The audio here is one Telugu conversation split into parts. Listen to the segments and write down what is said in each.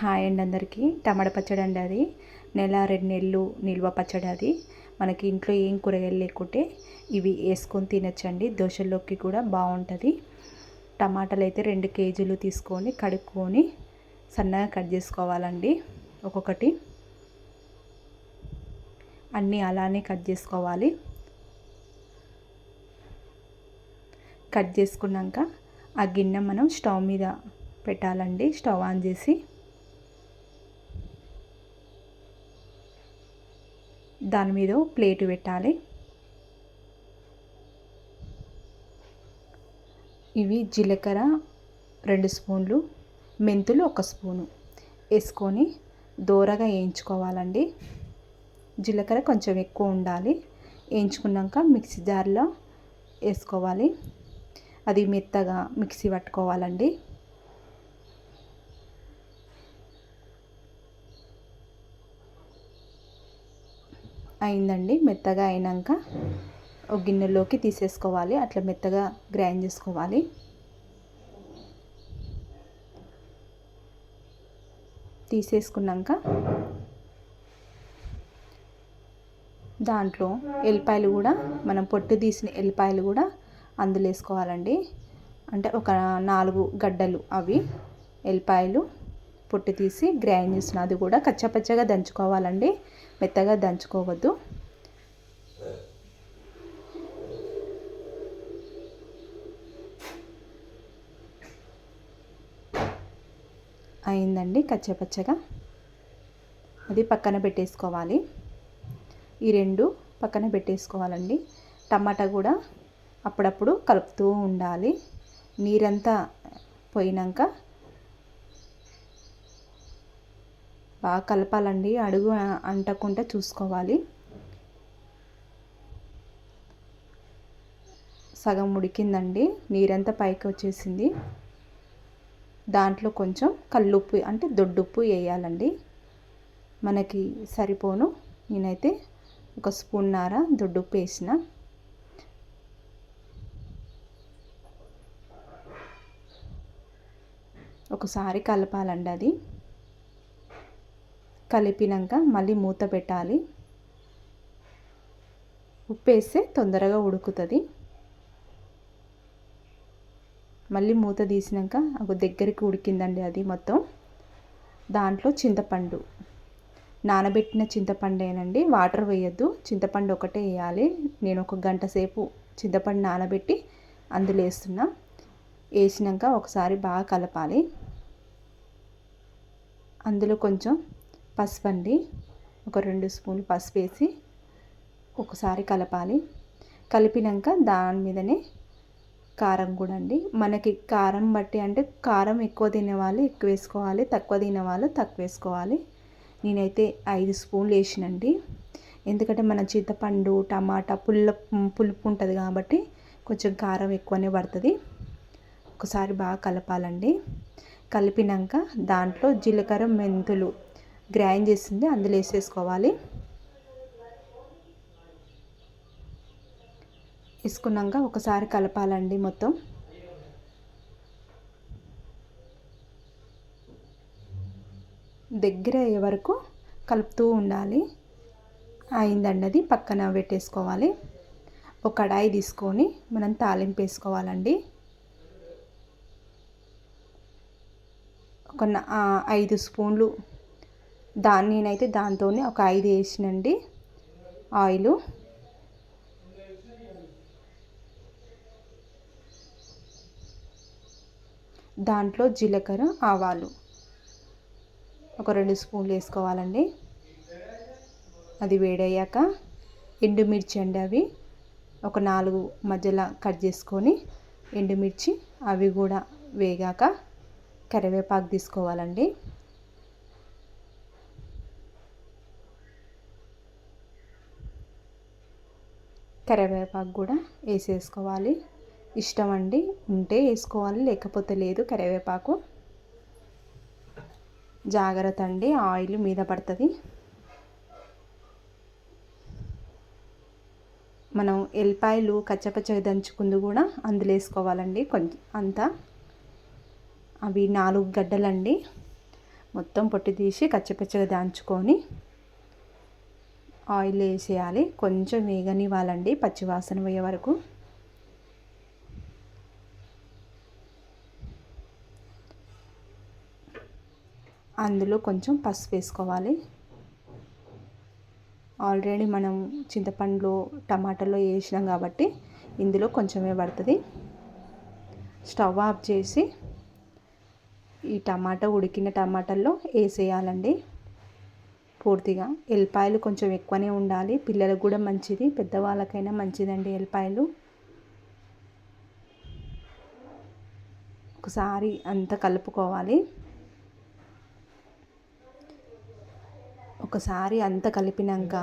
హాయ్ అండి అందరికీ. టమాటా పచ్చడి అండి అది. నెల రెండు నెలలు నిల్వ పచ్చడి అది. మనకి ఇంట్లో ఏం కూరగాయలు లేకుంటే ఇవి వేసుకొని తినచ్చండి. దోశల్లోకి కూడా బాగుంటుంది. టమాటాలు అయితే రెండు కేజీలు తీసుకొని కడుక్కొని సన్నగా కట్ చేసుకోవాలండి. ఒక్కొక్కటి అన్నీ అలానే కట్ చేసుకోవాలి. కట్ చేసుకున్నాక ఆ గిన్నె మనం స్టవ్ మీద పెట్టాలండి. స్టవ్ ఆన్ చేసి దాని మీద ప్లేట్ పెట్టాలి. ఇవి జీలకర్ర రెండు స్పూన్లు మెంతులు ఒక స్పూను. వేసుకొని దోరగా వేయించుకోవాలండి. జీలకర్ర కొంచెం ఎక్కువ ఉండాలి. వేయించుకున్నాక మిక్సీ జార్లో వేసుకోవాలి. అది మెత్తగా మిక్సీ పట్టుకోవాలండి. అయిందండి. మెత్తగా అయినాక ఒక గిన్నెలోకి తీసేసుకోవాలి. అట్లా మెత్తగా గ్రైండ్ చేసుకోవాలి. తీసేసుకున్నాక దాంట్లో ఎల్లిపాయలు కూడా మనం పొట్టు తీసిన ఎల్లిపాయలు కూడా అందులో వేసుకోవాలండి. అంటే ఒక నాలుగు గడ్డలు అవి ఎల్లిపాయలు. పొట్టు తీసి గ్రైండ్ చేసిన అది కూడా కచ్చపచ్చగా దంచుకోవాలండి. మెత్తగా దంచుకోవద్దు. అయిందండి కచ్చపచ్చగా. అది పక్కన పెట్టేసుకోవాలి. ఈ రెండు పక్కన పెట్టేసుకోవాలండి. టమాటా కూడా అప్పుడప్పుడు కలుపుతూ ఉండాలి. నీరంతా పోయినాక బాగా కలపాలండి. అడుగు అంటకుండా చూసుకోవాలి. సగం ఉడికిందండి. నీరంతా పైకి వచ్చేసింది. దాంట్లో కొంచెం కల్లుప్పు అంటే దొడ్డుప్పు వేయాలండి. మనకి సరిపోను. నేనైతే ఒక స్పూన్ నార దొడ్డుప్పు వేసిన. ఒకసారి కలపాలండి అది. కలిపినాక మళ్ళీ మూత పెట్టాలి. ఉప్పు వేస్తే తొందరగా ఉడుకుతుంది. మళ్ళీ మూత తీసినాక ఒక దగ్గరికి ఉడికిందండి అది మొత్తం. దాంట్లో చింతపండు. నానబెట్టిన చింతపండేనండి. వాటర్ వేయద్దు. చింతపండు ఒకటే వేయాలి. నేను ఒక గంట సేపు చింతపండు నానబెట్టి అందులో వేస్తున్నా. వేసినాక ఒకసారి బాగా కలపాలి. అందులో కొంచెం పసుపు అండి ఒక రెండు స్పూన్లు పసుపు వేసి ఒకసారి కలపాలి. కలిపినాక దాని మీదనే కారం కూడా అండి. మనకి కారం బట్టి అంటే కారం ఎక్కువ తినేవాళ్ళు ఎక్కువ వేసుకోవాలి తక్కువ తినేవాళ్ళు తక్కువ వేసుకోవాలి. నేనైతే ఐదు స్పూన్లు వేసినండి. ఎందుకంటే మన చింతపండు టమాటా పుల్ల పులుపు ఉంటుంది కాబట్టి కొంచెం కారం ఎక్కువనే పడుతుంది. ఒకసారి బాగా కలపాలండి. కలిపినాక దాంట్లో జీలకర్ర మెంతులు గ్రైండ్ చేసింది అందులో వేసేసుకోవాలి. వేసుకున్నాక ఒకసారి కలపాలండి మొత్తం. దగ్గర అయ్యే వరకు కలుపుతూ ఉండాలి. అయిందండి అది పక్కన పెట్టేసుకోవాలి. ఒక కడాయి తీసుకొని మనం తాలింపు వేసుకోవాలండి. ఒక ఐదు స్పూన్లు దాన్ని నేనైతే దాంతోనే ఒక ఐదు వేసినండి ఆయిల్. దాంట్లో జీలకర్ర ఆవాలు ఒక రెండు స్పూన్లు వేసుకోవాలండి. అది వేడయ్యాక ఎండుమిర్చి అండి అవి ఒక నాలుగు మధ్యలో కట్ చేసుకొని ఎండుమిర్చి అవి కూడా వేగాక కరివేపాకు తీసుకోవాలండి. కరివేపాకు కూడా వేసేసుకోవాలి. ఇష్టం అండి ఉంటే వేసుకోవాలి లేకపోతే లేదు కరివేపాకు. జాగ్రత్త అండి ఆయిల్ మీద పడుతుంది. మనం ఎల్లిపాయలు కచ్చపచ్చగా దంచుకుంది కూడా అందులో వేసుకోవాలండి కొంచెం అంతా. అవి నాలుగు గడ్డలండి. మొత్తం పొట్టి తీసి కచ్చపచ్చగా దంచుకొని ఆయిల్ వేసేయాలి. కొంచెం వేగనివ్వాలండి పచ్చివాసన పోయే వరకు. అందులో కొంచెం పసుపు వేసుకోవాలి. ఆల్రెడీ మనం చింతపండులో టమాటాలో వేసినాం కాబట్టి ఇందులో కొంచెమే పడుతుంది. స్టవ్ ఆఫ్ చేసి ఈ టమాటా ఉడికిన టమాటాల్లో వేసేయాలండి. పూర్తిగా ఎల్లిపాయలు కొంచెం ఎక్కువనే ఉండాలి. పిల్లలకు కూడా మంచిది. పెద్దవాళ్ళకైనా మంచిదండి ఎల్లిపాయలు. ఒకసారి అంతా కలుపుకోవాలి. ఒకసారి అంతా కలిపినాక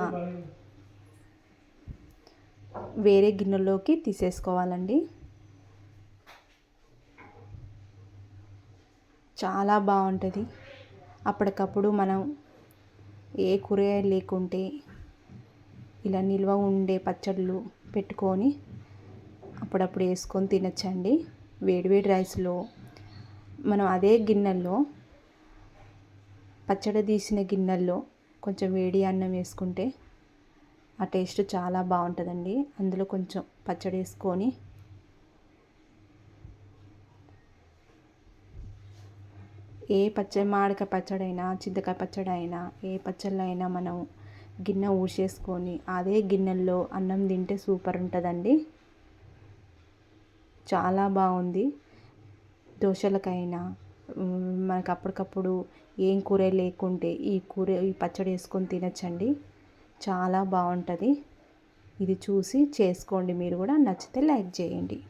వేరే గిన్నెలోకి తీసేసుకోవాలండి. చాలా బాగుంటుంది. అప్పటికప్పుడు మనం ఏ కూరగాయలు లేకుంటే ఇలా నిల్వ ఉండే పచ్చళ్ళు పెట్టుకొని అప్పుడప్పుడు వేసుకొని తినచ్చండి. వేడివేడి రైస్లో మనం అదే గిన్నెల్లో పచ్చడి తీసిన గిన్నెల్లో కొంచెం వేడి అన్నం వేసుకుంటే ఆ టేస్ట్ చాలా బాగుంటుందండి. అందులో కొంచెం పచ్చడి వేసుకొని ఏ పచ్చడి మామిడికాయ పచ్చడి అయినా చింతకాయ పచ్చడి అయినా ఏ పచ్చళ్ళు అయినా మనం గిన్నె ఊసేసుకొని అదే గిన్నెల్లో అన్నం తింటే సూపర్ ఉంటుందండి. చాలా బాగుంది. దోశలకైనా మనకు అప్పటికప్పుడు ఏం కూర లేకుంటే ఈ కూర ఈ పచ్చడి వేసుకొని తినచ్చండి. చాలా బాగుంటుంది. ఇది చూసి చేసుకోండి మీరు కూడా. నచ్చితే లైక్ చేయండి.